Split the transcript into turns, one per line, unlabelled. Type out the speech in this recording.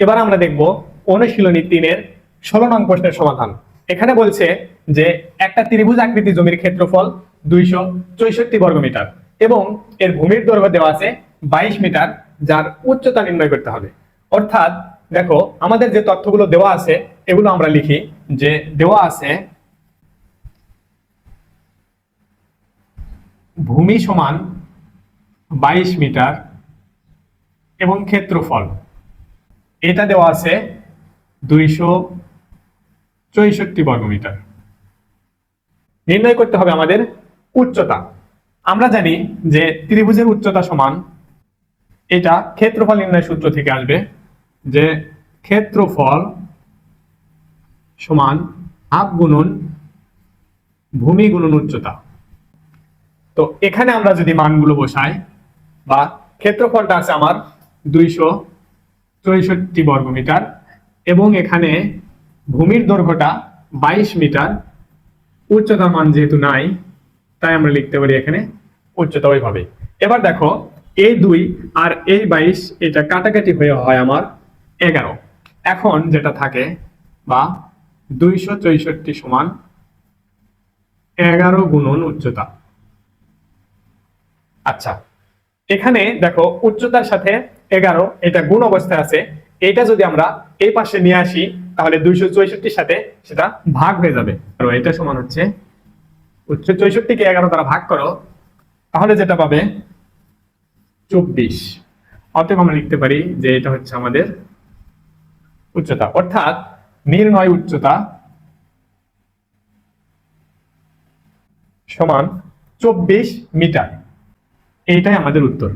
এবার আমরা দেখব অনুশীলনী তিনের ষোলো নং প্রশ্নের সমাধান। এখানে বলছে যে একটা ত্রিভুজ আকৃতি জমির ক্ষেত্রফল দুইশো চৌষট্টি বর্গমিটার এবং এর ভূমির দৈর্ঘ্য দেওয়া আছে বাইশ মিটার, যার উচ্চতা নির্ণয় করতে হবে। অর্থাৎ দেখো, আমাদের যে তথ্যগুলো দেওয়া আছে, এগুলো আমরা লিখি যে দেওয়া আছে ভূমি সমান বাইশ মিটার এবং ক্ষেত্রফল। এটা দেওয়া আছে দুইশো চৌষট্টি বর্গমিটার। নির্ণয় করতে হবে আমাদের উচ্চতা। আমরা জানি যে ত্রিভুজের উচ্চতা সমান এটা ক্ষেত্রফল নির্ণয় সূত্র থেকে আসবে যে ক্ষেত্রফল সমান হাফ গুণন ভূমি গুণন উচ্চতা। তো এখানে আমরা যদি মানগুলো বসাই বা ক্ষেত্রফলটা আছে আমার দুইশো চৌষট্টি বর্গমিটার এবং এখানে ভূমির দৈর্ঘ্যটা বাইশ মিটার। উচ্চতা মান যেহেতু নাই, তাই আমরা লিখতে পারি এখানে উচ্চতা ওইভাবে। এবার দেখো এই দুই আর এই বাইশ, এটা কাটাকাটি হয়ে হয় আমার এগারো। এখন যেটা থাকে বা দুইশো চৌষট্টি সমান এগারো গুণন উচ্চতা। আচ্ছা এখানে দেখো উচ্চতার সাথে এগারো, এটা গুণ অবস্থায় আছে। এটা যদি আমরা এই পাশে নিয়ে আসি, তাহলে দুইশো চৌষট্টির সাথে সেটা ভাগ হয়ে যাবে। আর এটা সমান হচ্ছে, উচ্চ চৌষট্টিকে এগারো দ্বারা ভাগ করো, তাহলে যেটা পাবে? চব্বিশ। অতএব আমরা লিখতে পারি যে এটা হচ্ছে আমাদের উচ্চতা। অর্থাৎ নির্ণয় উচ্চতা সমান চব্বিশ মিটার। এইটাই আমাদের উত্তর।